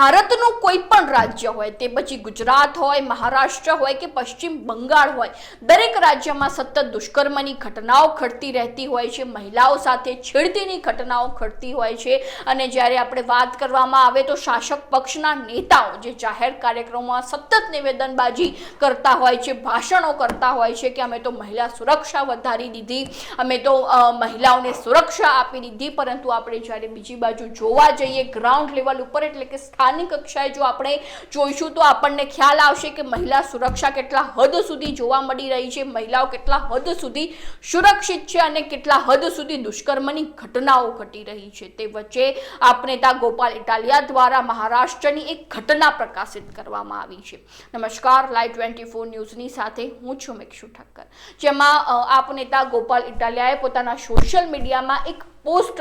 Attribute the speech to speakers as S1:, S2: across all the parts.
S1: ભારતનું કોઈ પણ રાજ્ય હોય, તે પછી ગુજરાત હોય, મહારાષ્ટ્ર હોય કે પશ્ચિમ બંગાળ હોય, દરેક રાજ્યમાં સતત દુષ્કર્મની ઘટનાઓ ઘટતી રહેતી હોય છે, મહિલાઓ સાથે છેડતીની ઘટનાઓ ઘટતી હોય છે. અને જ્યારે આપણે વાત કરવામાં આવે તો શાસક પક્ષના નેતાઓ જે જાહેર કાર્યક્રમોમાં સતત નિવેદનબાજી કરતા હોય છે, ભાષણો કરતા હોય છે કે અમે તો મહિલા સુરક્ષા વધારી દીધી, અમે તો મહિલાઓને સુરક્ષા આપી દીધી, પરંતુ આપણે જ્યારે બીજી બાજુ જોવા જઈએ ગ્રાઉન્ડ લેવલ ઉપર એટલે કે સ્થાનિક કક્ષાએ જો આપણે જોઈશું તો આપણને ખ્યાલ આવશે કે મહિલા સુરક્ષા કેટલા હદ સુધી જોવા મળી રહી છે. મહિલાઓ કેટલા હદ સુધી સુરક્ષિત છે અને કેટલા હદ સુધી દુષ્કર્મની ઘટનાઓ ઘટી રહી છે. તે વચ્ચે આપણે તા ગોપાલ ઇટાલિયા દ્વારા મહારાષ્ટ્રની એક ઘટના પ્રકાશિત કરવામાં આવી છે. નમસ્કાર લાઈવ ટ્વેન્ટી ફોર ન્યૂઝની સાથે હું છું મેક્ષુ ઠક્કર. જેમાં અ, આપ નેતા ગોપાલ ઇટાલિયાએ પોતાના સોશિયલ મીડિયામાં એક પોસ્ટ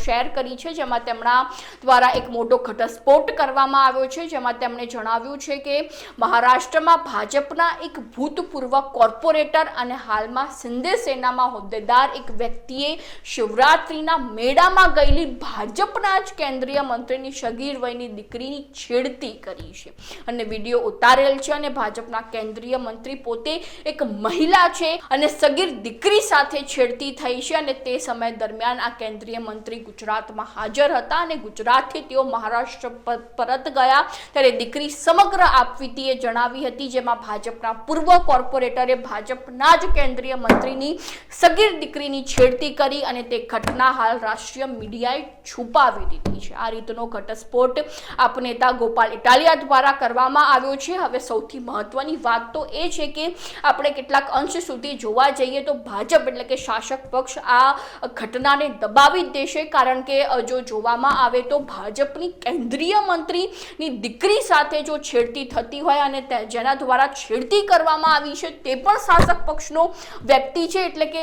S1: શેર કરી છે, જેમાં તેમના દ્વારા એક મોટો ઘટસ્ફોટ કરવામાં આવ્યો છે, જેમાં તેમણે જણાવ્યું છે કે મહારાષ્ટ્રમાં ભાજપના એક ભૂતપૂર્વ કોર્પોરેટર અને હાલમાં સિંધે સેનામાં હોદ્દેદાર એક વ્યક્તિએ શિવરાત્રિના મેળામાં ગયેલી ભાજપના જ કેન્દ્રીય મંત્રીની સગીર વયની દીકરીની છેડતી કરી છે. અને વીડિયો ઉતારેલ છે અને ભાજપના કેન્દ્રીય મંત્રી પોતે એક મહિલા છે અને સગીર દીકરી સાથે છેડતી થઈ છે અને તે સમય દરમિયાન આ કેન્દ્રીય મંત્રી ગુજરાતમાં હાજર હતા અને ગુજરાતથી તેઓ મહારાષ્ટ્ર પર- પરત ગયા. ત્યારે દીકરી સમગ્ર આપવીતીએ જણાવી હતી, જેમાં ભાજપના પૂર્વ કોર્પોરેટરે ભાજપના જ કેન્દ્રીય મંત્રીની સગીર દીકરીની છેડતી કરી અને તે ઘટના હાલ રાષ્ટ્રીય મીડિયાએ છુપાવી દીધી છે. આ રીતનો ઘટસ્ફોટ આપ નેતા ગોપાલ ઇટાલિયા દ્વારા કરવામાં આવ્યો છે. હવે સૌથી મહત્વની વાત તો એ છે કે આપણે કેટલાક અંશ સુધી જોવા જઈએ તો ભાજપ એટલે કે શાસક પક્ષ આ ઘટનાને દબાવી દેશે કારણ કે જો જોવામાં આવે તો ભાજપની કેન્દ્રીય મંત્રીની દીકરી સાથે જો છેડતી થતી હોય અને જેના દ્વારા છેડતી કરવામાં આવી છે, તે પણ શાસક પક્ષનો વ્યક્તિ છે. એટલે કે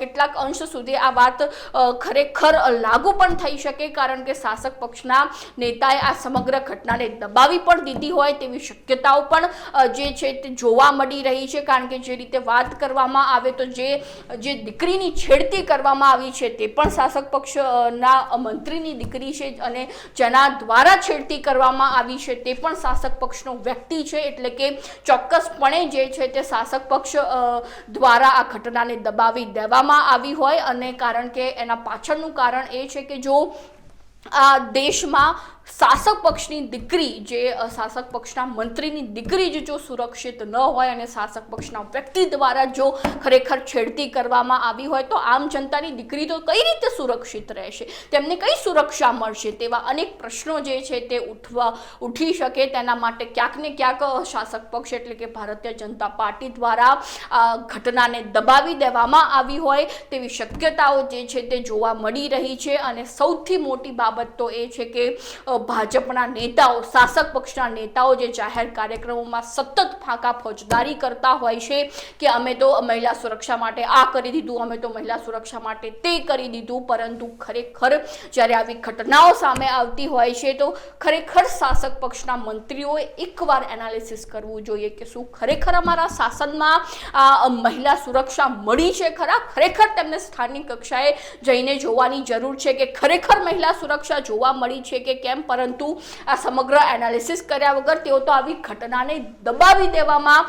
S1: કેટલાક અંશ સુધી આ વાત ખરેખર લાગુ પણ થઈ શકે કારણ કે શાસક પક્ષના નેતાએ આ સમગ્ર ઘટનાને દબાવી પણ દીધી હોય તેવી શક્યતાઓ પણ જે છે તે જોવા મળી રહી છે. કારણ કે જે રીતે વાત કરવામાં આવે તો જે જે દીકરીની છેડતી કરવામાં આવી છે તે પણ શાસક પક્ષના મંત્રીની દીકરી છે અને જેના દ્વારા છેડતી કરવામાં આવી છે તે પણ શાસક પક્ષનો વ્યક્તિ છે. એટલે કે ચોક્કસપણે જે છે તે શાસક પક્ષ દ્વારા આ ઘટનાને દબાવી દેવામાં આવી હોય. અને કારણ કે એના પાછળનું કારણ એ છે કે જો આ દેશમાં શાસક પક્ષની દીકરી જે શાસક પક્ષના મંત્રીની દીકરી જ જો સુરક્ષિત ન હોય અને શાસક પક્ષના વ્યક્તિ દ્વારા જો ખરેખર છેડતી કરવામાં આવી હોય, તો આમ જનતાની દીકરી તો કઈ રીતે સુરક્ષિત રહેશે? તેમને કઈ સુરક્ષા મળશે? તેવા અનેક પ્રશ્નો જે છે તે ઉઠવા, ઉઠી શકે. તેના માટે ક્યાંક ને ક્યાંક શાસક પક્ષ એટલે કે ભારતીય જનતા પાર્ટી દ્વારા આ ઘટનાને દબાવી દેવામાં આવી હોય. તેવી શક્યતાઓ જે છે તે જોવા મળી રહી છે. અને સૌથી મોટી બાબત તો એ છે કે ભાજપના નેતાઓ, શાસક પક્ષના નેતાઓ જે જાહેર કાર્યક્રમોમાં સતત ફાંકા ફોજદારી કરતા હોય છે કે અમે તો મહિલા સુરક્ષા માટે આ કરી દીધું, અમે તો મહિલા સુરક્ષા માટે તે કરી દીધું, પરંતુ ખરેખર જ્યારે આવી ઘટનાઓ સામે આવતી હોય છે, તો ખરેખર શાસક પક્ષના મંત્રીઓએ એકવાર એનાલિસિસ કરવું જોઈએ કે શું ખરેખર અમારા શાસનમાં આ મહિલા સુરક્ષા મળી છે ખરા? ખરેખર તેમને સ્થાનિક કક્ષાએ જઈને જોવાની જરૂર છે કે ખરેખર મહિલા સુરક્ષા જોવા મળી છે કે કેમ? પરંતુ આ સમગ્ર એનાલિસિસ કર્યા વગર તેઓ તો આવી ઘટનાને દબાવી દેવામાં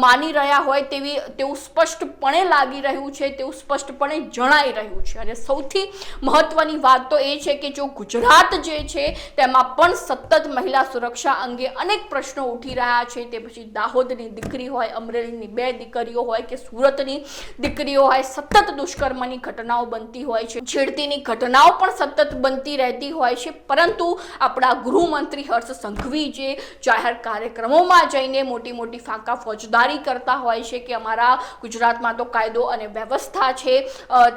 S1: માની રહ્યા હોય તેવી, તેવું સ્પષ્ટપણે લાગી રહ્યું છે, તેવું સ્પષ્ટપણે જણાઈ રહ્યું છે. અને સૌથી મહત્વની વાત તો એ છે કે જો ગુજરાત જે છે, તેમાં પણ સતત મહિલા સુરક્ષા અંગે અનેક પ્રશ્નો ઉઠી રહ્યા છે. તે પછી દાહોદની દીકરી હોય, અમરેલીની બે દીકરીઓ હોય કે સુરતની દીકરીઓ હોય, સતત દુષ્કર્મની ઘટનાઓ બનતી હોય છે. છેડતીની ઘટનાઓ પણ સતત બનતી રહેતી હોય છે. પરંતુ આપણા ગૃહમંત્રી હર્ષ સંઘવી જે જાહેર કાર્યક્રમોમાં જઈને મોટી મોટી ફાંકા ફોજદારી કરતા હોય છે કે અમારા ગુજરાતમાં તો કાયદો અને વ્યવસ્થા છે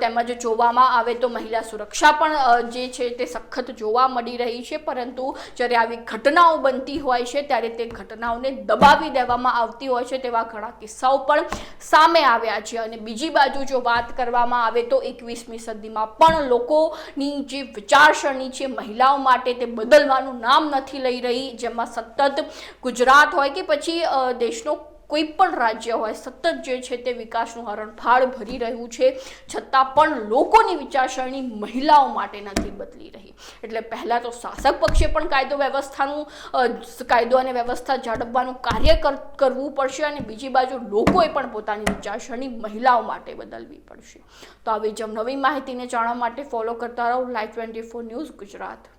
S1: તેમજ જોવામાં આવે તો મહિલા સુરક્ષા પણ જે છે તે સખત જોવા મળી રહી છે. પરંતુ જ્યારે આવી ઘટનાઓ બનતી હોય છે, ત્યારે તે ઘટનાઓને દબાવી દેવામાં આવતી હોય છે તેવા ઘણા કિસ્સાઓ પણ સામે આવ્યા છે. અને બીજી બાજુ જો વાત કરવામાં આવે તો એકવીસમી સદીમાં પણ લોકોની જે વિચારસરણી છે મહિલાઓ માટે તે બદલવાનું નામ નથી લઈ રહી, જેમાં સતત ગુજરાત હોય કે પછી દેશનો કોઈ પણ રાજ્ય હોય, સતત જે છે તે વિકાસનું હરણફાળ ભરી રહ્યું છે, છતાં પણ લોકોની વિચારસરણી મહિલાઓ માટે નથી બદલી રહી. એટલે પહેલાં તો શાસક પક્ષે પણ કાયદો વ્યવસ્થાનું કાયદો અને વ્યવસ્થા જાળવવાનું કાર્ય કર- કરવું પડશે અને બીજી બાજુ લોકોએ પણ પોતાની વિચારસરણી મહિલાઓ માટે બદલવી પડશે. તો આવી જ નવી માહિતીને જાણવા માટે ફોલો કરતા રહો live twenty four news Gujarat.